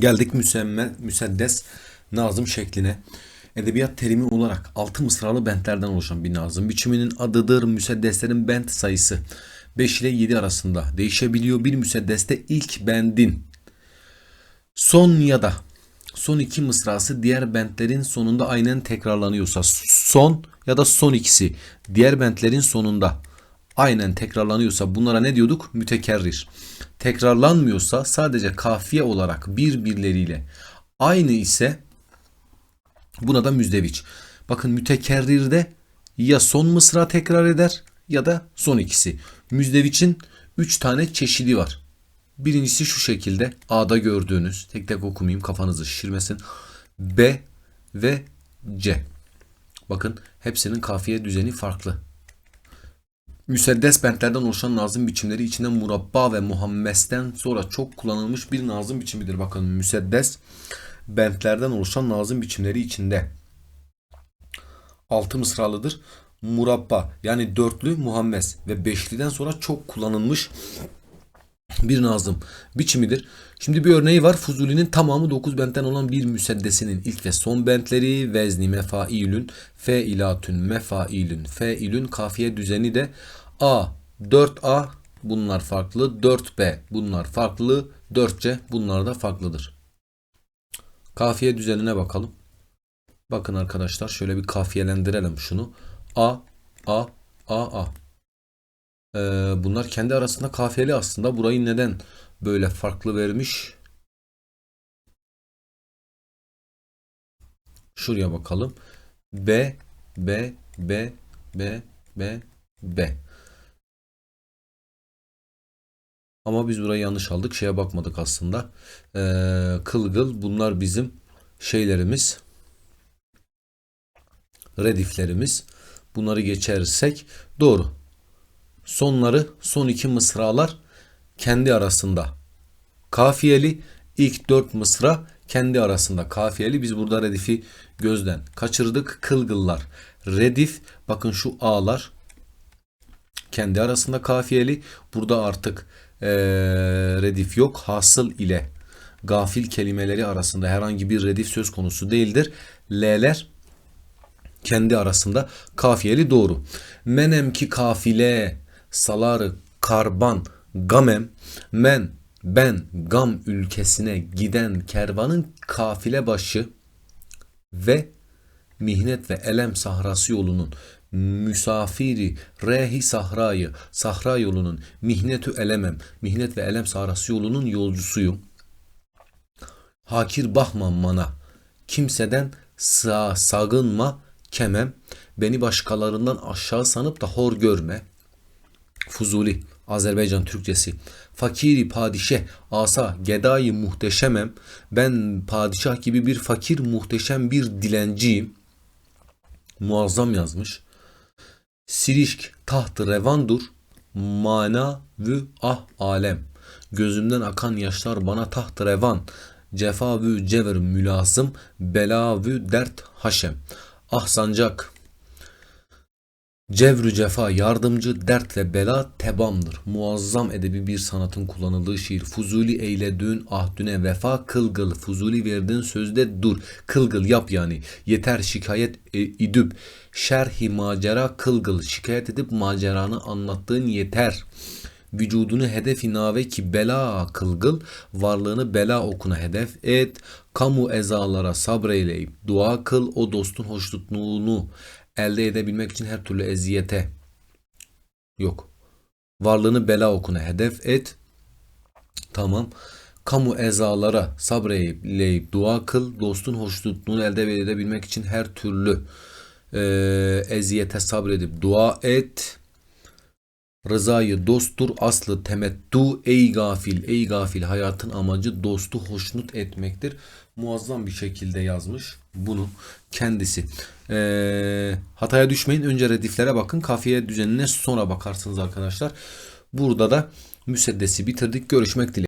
Geldik müsemme, müseddes nazım şekline. Edebiyat terimi olarak altı mısralı bentlerden oluşan bir nazım biçiminin adıdır. Müseddeslerin bent sayısı 5 ile 7 arasında değişebiliyor. Bir müseddeste ilk bendin son ya da son iki mısrası diğer bentlerin sonunda aynen tekrarlanıyorsa son ya da son ikisi diğer bentlerin sonunda aynen tekrarlanıyorsa bunlara ne diyorduk? Mütekerrir. Tekrarlanmıyorsa sadece kafiye olarak birbirleriyle aynı ise buna da müzdeviç. Bakın mütekerrirde ya son mısra tekrar eder ya da son ikisi. Müzdeviçin 3 tane çeşidi var. Birincisi şu şekilde A'da gördüğünüz tek tek okumayayım kafanızı şişirmesin. B ve C. Bakın hepsinin kafiye düzeni farklı. Müseddes bentlerden oluşan nazım biçimleri içinde murabba ve muhammes'ten sonra çok kullanılmış bir nazım biçimidir. Bakın müseddes bentlerden oluşan nazım biçimleri içinde altı mısralıdır. Murabba yani dörtlü muhammes ve beşliden sonra çok kullanılmış bir nazım biçimidir. Şimdi bir örneği var. Fuzuli'nin tamamı 9 bentten olan bir müseddesinin ilk ve son bentleri vezni mefailün, feilatün, mefailün, feilün kafiye düzeni de A, 4A bunlar farklı, 4B bunlar farklı, 4C bunlar da farklıdır. Kafiye düzenine bakalım. Bakın arkadaşlar şöyle bir kafiyelendirelim şunu. A, A, A, A. Ee, bunlar kendi arasında kafiyeli aslında. Burayı neden böyle farklı vermiş? Şuraya bakalım. B, B, B, B, B, B. Ama biz burayı yanlış aldık. Şeye bakmadık aslında. Ee, kılgıl bunlar bizim şeylerimiz. Rediflerimiz. Bunları geçersek doğru. Sonları son iki mısralar kendi arasında kafiyeli. ilk dört mısra kendi arasında kafiyeli. Biz burada redifi gözden kaçırdık. Kılgıllar. Redif bakın şu A'lar kendi arasında kafiyeli. Burada artık ee, redif yok. Hasıl ile gafil kelimeleri arasında herhangi bir redif söz konusu değildir. L'ler kendi arasında kafiyeli doğru. Menem ki kafile saları karban gamem men ben gam ülkesine giden kervanın kafile başı ve mihnet ve elem sahrası yolunun müsafiri rehi sahrayı sahra yolunun mihnetü elemem mihnet ve elem sahrası yolunun yolcusuyum. Hakir bahman bana kimseden sağ sagınma kemem beni başkalarından aşağı sanıp da hor görme. Fuzuli Azerbaycan Türkçesi. Fakiri padişeh asa gedayı muhteşemem. Ben padişah gibi bir fakir muhteşem bir dilenciyim muazzam yazmış. Sirişk taht revandur. Mana vü ah alem. Gözümden akan yaşlar bana taht revan. Cefa vü cever mülazım. Bela vü dert haşem ah sancak Cevrü cefa yardımcı, dert ve bela tebamdır. Muazzam edebi bir sanatın kullanıldığı şiir. Fuzuli eyledüğün ahdüne vefa kılgıl. Fuzuli verdiğin sözde dur. Kılgıl yap yani. Yeter şikayet e, idüp. Şerhi macera kılgıl. Şikayet edip maceranı anlattığın yeter. Vücudunu hedefi nave ki bela kılgıl. Varlığını bela okuna hedef et. Kamu ezalara sabreyleyip dua kıl. O dostun hoşnutluğunu elde edebilmek için her türlü eziyete yok. Varlığını bela okuna hedef et. Tamam. Kamu ezalara sabreyleyip dua kıl. Dostun hoşnutluğunu elde edebilmek için her türlü e, eziyete sabredip dua et. Rızayı dosttur aslı temettu ey gafil ey gafil hayatın amacı dostu hoşnut etmektir. Muazzam bir şekilde yazmış bunu kendisi. Ee, hataya düşmeyin önce rediflere bakın kafiye düzenine sonra bakarsınız arkadaşlar. Burada da müseddesi bitirdik görüşmek dileğiyle.